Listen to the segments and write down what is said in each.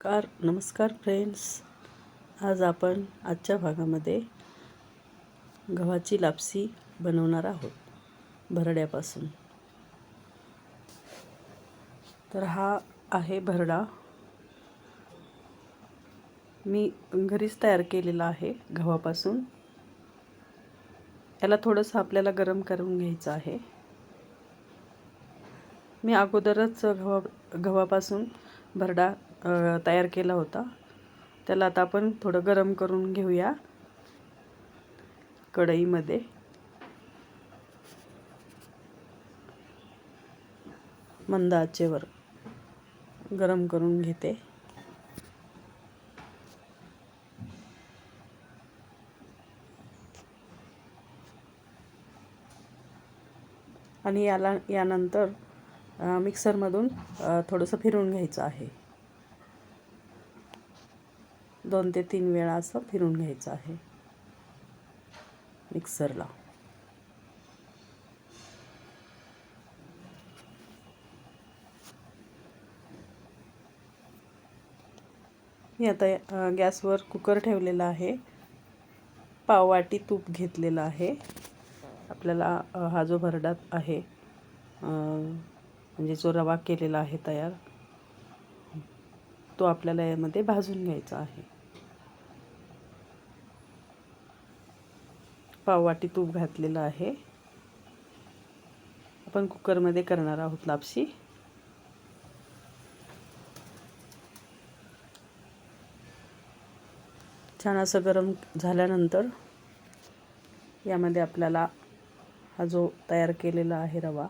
Car नमस्कार friends आज आपण आजच्या भागामध्ये गव्हाची लापसी बनवणार आहोत भरड्यापासून. तर हा आहे भरडा. मी घरीच तयार केलेला आहे गव्हापासून. याला थोडंसं आपल्याला गरम करून घ्यायचं आहे. मी अगोदरच गव्हा गव्हापासून भरडा तयार केला होता. त्याला आता आपण थोडं गरम करून घेऊया. कढईमध्ये. मंद आचेवर गरम करून घेते. आणि याला यानंतर मिक्सरमधून थोडंसं फिरून घ्यायचं आहे. दोन ते तीन वेळा असं फिरून घ्यायचं आहे. मिक्सरला मी आता गॅसवर कुकर ठेवलेला आहे. पाववाटी तूप घेतलेलं आहे. आपल्याला हा जो भरडात आहे म्हणजे जो रवा केलेला आहे तयार तो आपल्याला यामध्ये भाजून घ्यायचा आहे. पाववाटी तूप घातलेलं आहे. आपण कुकरमध्ये करणार आहोत लापशी. छान असं गरम झाल्यानंतर यामध्ये आपल्याला हा जो तयार केलेला आहे रवा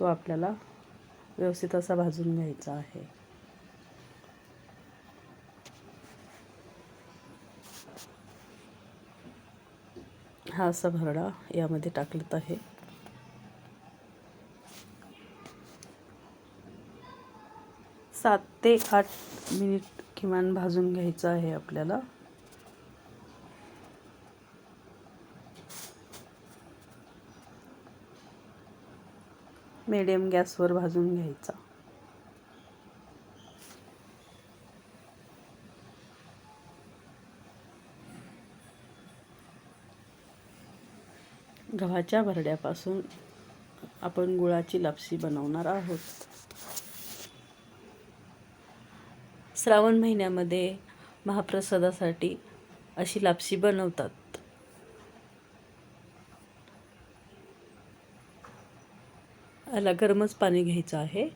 तो आपल्याला व्यवस्थित असा भाजून घ्यायचा आहे. हा असा भरडा यामध्ये टाकलेत आहे. सात ते आठ मिनिट किमान भाजून घ्यायचं आहे आपल्याला. मिडियम गॅसवर भाजून घ्यायचा. गव्हाच्या भरड्यापासून आपण गुळाची लापशी बनवणार आहोत. श्रावण महिन्यामध्ये महाप्रसादासाठी अशी लापशी बनवतात. याला गरमच पाणी घ्यायचं आहे.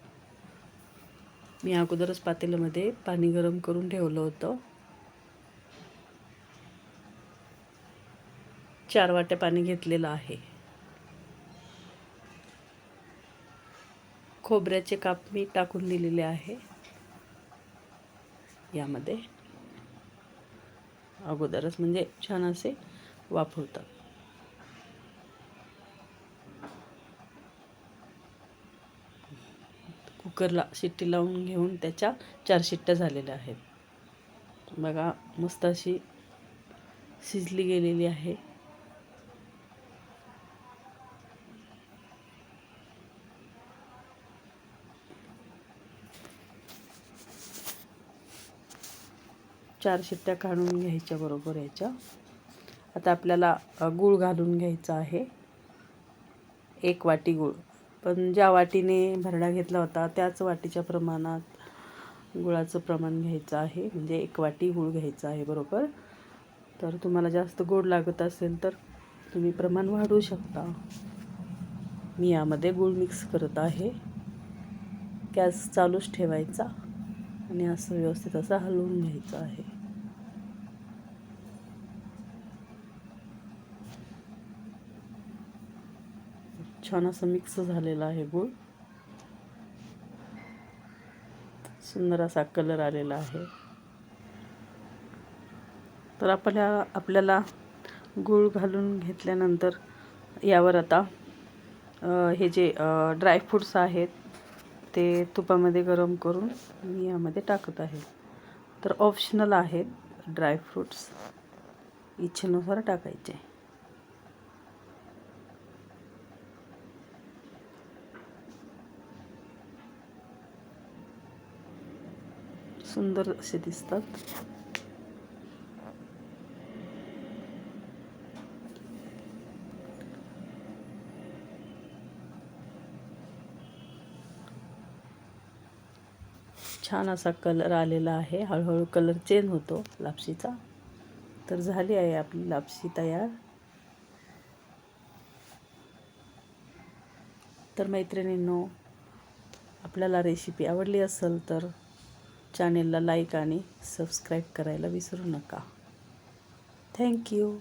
मी अगोदरच पातेल्यामध्ये पाणी गरम करून ठेवलं होतं. चार वाट्या पाणी घेतलेलं आहे. खोबऱ्याचे काप मी टाकून दिलेले आहे. यामध्ये अगोदरच म्हणजे छान असे वाफवतात. कुकरला शिट्टी लावून घेऊन त्याच्या चार शिट्ट्या झालेल्या आहेत. बघा मस्त अशी शिजली गेलेली आहे. चार शिट्ट्या काढून घ्यायच्या बरोबर याच्या. आता आपल्याला गूळ घालून घ्यायचा आहे. एक वाटी गूळ. पण ज्या वाटीने भरडा घेतला होता त्याच वाटीच्या प्रमाणात गुळाचं प्रमाण घ्यायचं आहे. म्हणजे एक वाटी गूळ घ्यायचं आहे बरोबर. तर तुम्हाला जास्त गोड लागत असेल तर तुम्ही प्रमाण वाढवू शकता. मी यामध्ये गूळ मिक्स करत आहे. गॅस चालूच ठेवायचा आणि असं व्यवस्थित असं हलवून घ्यायचं आहे. छान असं मिक्स झालेलं आहे गूळ. सुंदर असा कलर आलेला आहे. तर आपल्या आपल्याला गूळ घालून घेतल्यानंतर यावर आता हे जे ड्रायफ्रूट्स आहेत ते तुपामध्ये गरम करून मी यामध्ये टाकत आहे. तर ऑप्शनल आहेत ड्रायफ्रूट्स इच्छेनुसार टाकायचे. सुंदर असे दिसतात. छान असा कलर आलेला आहे. हळूहळू कलर चेंज होतो लापशीचा. तर झाली आहे आपली लापशी तयार. तर मैत्रिणींनो आपल्याला रेसिपी आवडली असेल तर चॅनेलला लाईक आणि सबस्क्राईब करायला विसरू नका. थँक्यू